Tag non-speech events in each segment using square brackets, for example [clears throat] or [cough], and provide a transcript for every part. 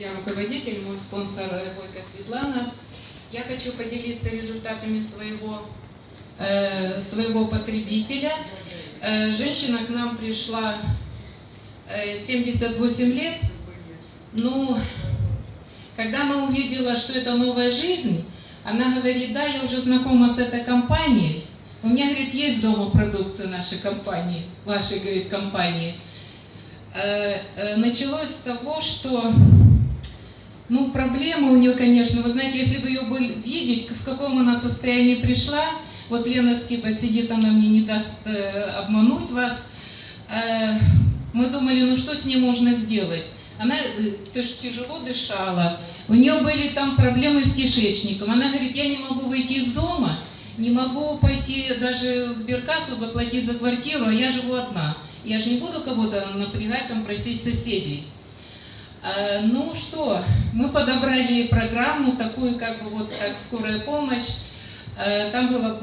Я руководитель, мой спонсор Бойко Светлана. Я хочу поделиться результатами своего, э, своего потребителя. Э, женщина к нам пришла э, 78 лет. Ну, когда она увидела, что это новая жизнь, она говорит, да, я уже знакома с этой компанией. У меня, говорит, есть дома продукция нашей компании, вашей, говорит, компании. Э, э, Началось с того, что, ну, проблема у нее, конечно, вы знаете, если бы ее были видеть, в каком она состоянии пришла, вот Лена Скиба сидит, она мне не даст э, обмануть вас, Э, мы думали, ну что с ней можно сделать? Она э, тяж- тяжело дышала, у нее были там проблемы с кишечником. Она говорит, я не могу выйти из дома, не могу пойти даже в сберкассу заплатить за квартиру, а я живу одна. Я же не буду кого-то напрягать, там, просить соседей. Э, Ну что, мы подобрали программу, такую как бы вот как скорая помощь. Э, Там было,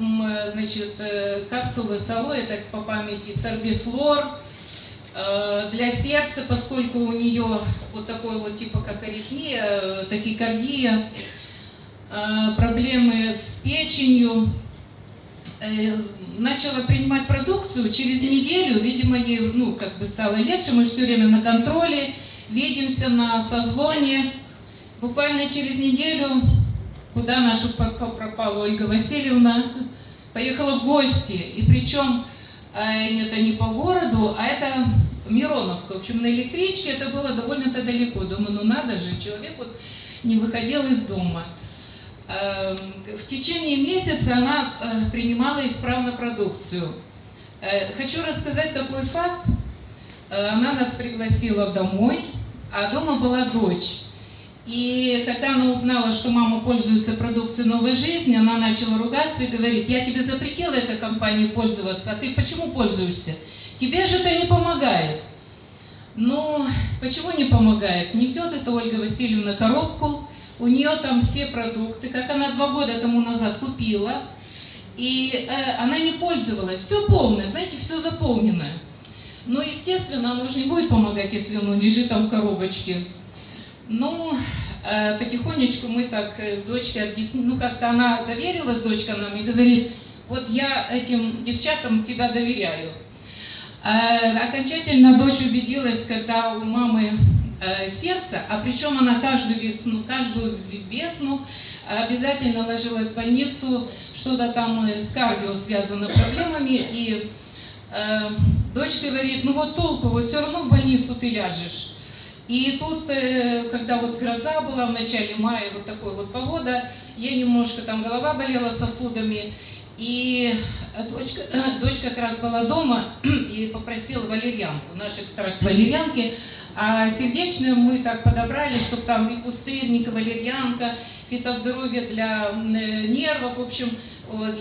значит, э, капсулы сало, это по памяти сорбифлор. Для сердца, поскольку у нее вот такой вот типа как аритмия, тахикардия, проблемы с печенью, начала принимать продукцию, через неделю, видимо, ей ну, как бы стало легче, мы же все время на контроле, видимся на созвоне. Буквально через неделю, куда наша пропала Ольга Васильевна, поехала в гости. И причем это не по городу, а это Мироновка. В общем, на электричке это было довольно-то далеко. Думаю, ну надо же, человек вот не выходил из дома. Эм, В течение месяца она э, принимала исправно продукцию. Э, Хочу рассказать такой факт. Э, Она нас пригласила домой, а дома была дочь. И когда она узнала, что мама пользуется продукцией новой жизни, она начала ругаться и говорит, я тебе запретила этой компанией пользоваться, а ты почему пользуешься? Тебе же это не помогает. Ну, почему не помогает? Несет это Ольга Васильевна коробку, у нее там все продукты, как она два года тому назад купила, и э, она не пользовалась. Все полное, знаете, все заполненное. Но, естественно, оно же не будет помогать, если оно лежит там в коробочке. Ну, э, потихонечку мы так э, с дочкой объяснили, ну, как-то она доверилась, дочка нам, и говорит, вот я этим девчатам тебя доверяю. Э, окончательно дочь убедилась, когда у мамы э, сердце, а причем она каждую весну, каждую весну обязательно ложилась в больницу, что-то там с кардио связано проблемами, и э, дочь говорит, ну вот толку, вот все равно в больницу ты ляжешь. И тут, э, когда вот гроза была в начале мая, вот такой вот погода, ей немножко там голова болела сосудами, и дочка, [clears throat] дочь как раз была дома [clears throat] и попросила валерьянку, наш экстракт валерьянки, а сердечную мы так подобрали, чтобы там и пустырник, и валерьянка, фитоздоровье для э, нервов, в общем,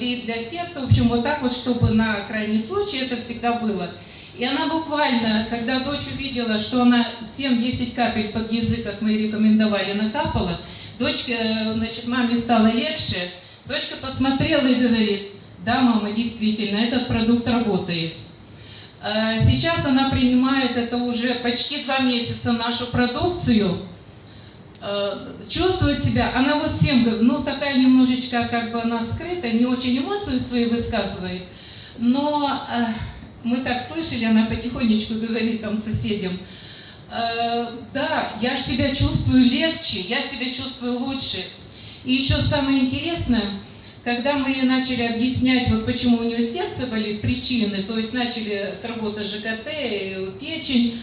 и для сердца, в общем, вот так вот, чтобы на крайний случай это всегда было. И она буквально, когда дочь увидела, что она 7-10 капель под язык, как мы рекомендовали, накапала, дочка, э, значит, маме стало легче, дочка посмотрела и говорит, да, мама, действительно, этот продукт работает. Э, Сейчас она принимает это уже почти два месяца нашу продукцию, чувствует себя, она вот всем говорит, ну такая немножечко как бы она скрытая, не очень эмоции свои высказывает, но э, мы так слышали, она потихонечку говорит там соседям, «Э, да, я же себя чувствую легче, я себя чувствую лучше. И еще самое интересное, когда мы ей начали объяснять, вот почему у нее сердце болит, причины, то есть начали с работы ЖКТ, э, печень,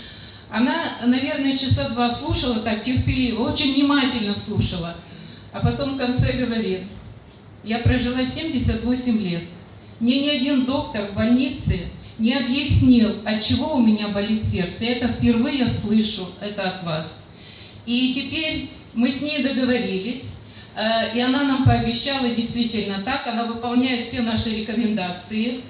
она, наверное, часа два слушала так терпеливо, очень внимательно слушала. А потом в конце говорит, я прожила 78 лет. Мне ни один доктор в больнице не объяснил, от чего у меня болит сердце. Это впервые слышу это от вас. И теперь мы с ней договорились, э, и она нам пообещала действительно так, она выполняет все наши рекомендации.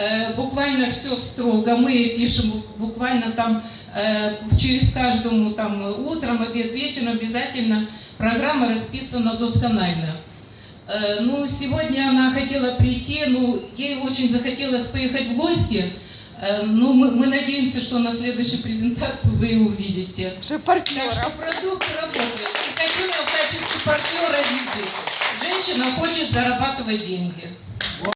Э, Буквально все строго, мы пишем буквально там э, через каждому там утром, обед, вечером обязательно программа расписана досконально. Э, Ну, сегодня она хотела прийти, ну, ей очень захотелось поехать в гости. Ну, мы, мы надеемся, что на следующей презентации вы ее увидите. Так партнера. что продукт работает. партнера видеть. Женщина хочет зарабатывать деньги.